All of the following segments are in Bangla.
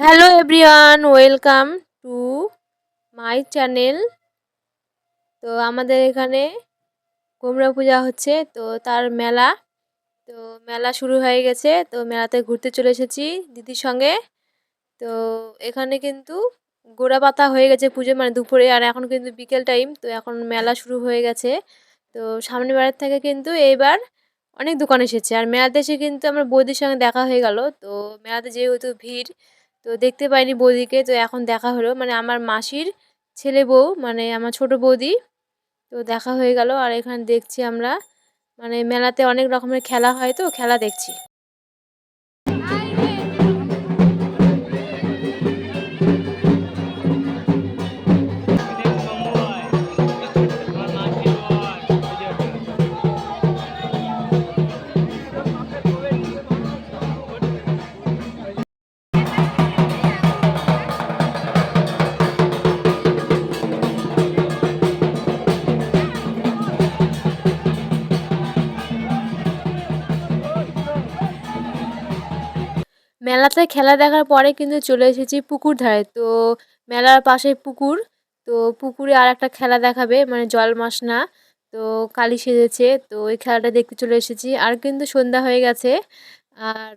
Hello everyone welcome to my channel তো আমাদের এখানে কুমড়া পূজা হচ্ছে, তো তার মেলা, তো মেলা শুরু হয়ে গেছে, তো মেলাতে ঘুরতে চলে এসেছি দিদির সঙ্গে। তো এখানে কিন্তু গোড়া পাতা হয়ে গেছে পুজো মানে দুপুরে, আর এখন কিন্তু বিকেল টাইম তো এখন মেলা শুরু হয়ে গেছে। তো সামনে বেড়ার থেকে কিন্তু এইবার অনেক দোকান এসেছে, আর মেলাতে এসে কিন্তু আমার বৌদির সঙ্গে দেখা হয়ে গেল। তো মেলাতে যেহেতু ভিড় তো দেখতে পাইনি বৌদিকে। তো এখন দেখা হলো। মানে আমার মাসির ছেলে বউ মানে আমার ছোট বৌদি। তো দেখা হয়ে গেল। আর এখানে দেখছি আমরা। মানে মেলাতে অনেক রকমের খেলা হয় তো, খেলা দেখছি। মেলাতে খেলা দেখার পরে কিন্তু চলে এসেছি পুকুর ধারে। তো মেলার পাশে পুকুর। তো পুকুরে আর একটা খেলা দেখাবে মানে জল মাস না। তো কালি সেজেছে। তো ওই খেলাটা দেখতে চলে এসেছি। আর কিন্তু সন্ধ্যা হয়ে গেছে। আর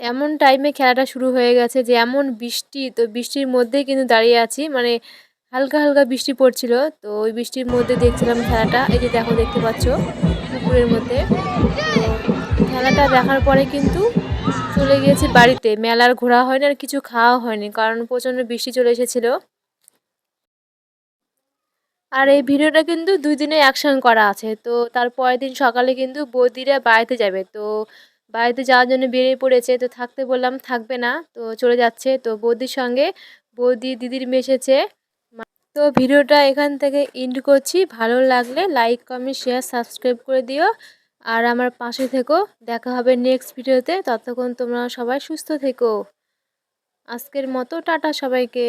এমন টাইমে খেলাটা শুরু হয়ে গেছে যে, এমন বৃষ্টি, তো বৃষ্টির মধ্যেই কিন্তু দাঁড়িয়ে আছি। মানে হালকা হালকা বৃষ্টি পড়ছিল। তো ওই বৃষ্টির মধ্যে দেখছিলাম খেলাটা। এই যে দেখো, দেখতে পাচ্ছ পুকুরের মধ্যে। খেলাটা দেখার পরে কিন্তু চলে গিয়েছি বাড়িতে। মেলার ঘোরা হয়নি আর কিছু খাওয়া হয়নি, কারণ প্রচণ্ড বৃষ্টি চলে এসেছিল। আর এই ভিডিওটা কিন্তু দুই দিনে অ্যাকশন করা আছে। তো তার পরের দিন সকালে কিন্তু বৌদিরা বাড়িতে যাবে। তো বাড়িতে যাওয়ার জন্য বেরিয়ে পড়েছে। তো থাকতে বললাম, থাকবে না। তো চলে যাচ্ছে। তো বৌদির সঙ্গে বৌদি দিদির মেশেছে তো ভিডিওটা এখান থেকে ইন্ড করছি। ভালো লাগলে লাইক কমেন্ট শেয়ার সাবস্ক্রাইব করে দিও। আর আমার পাশে থেকো। দেখা হবে নেক্সট ভিডিওতে ততক্ষণ তোমরা সবাই সুস্থ থেকো। আজকের মতো, টাটা সবাইকে।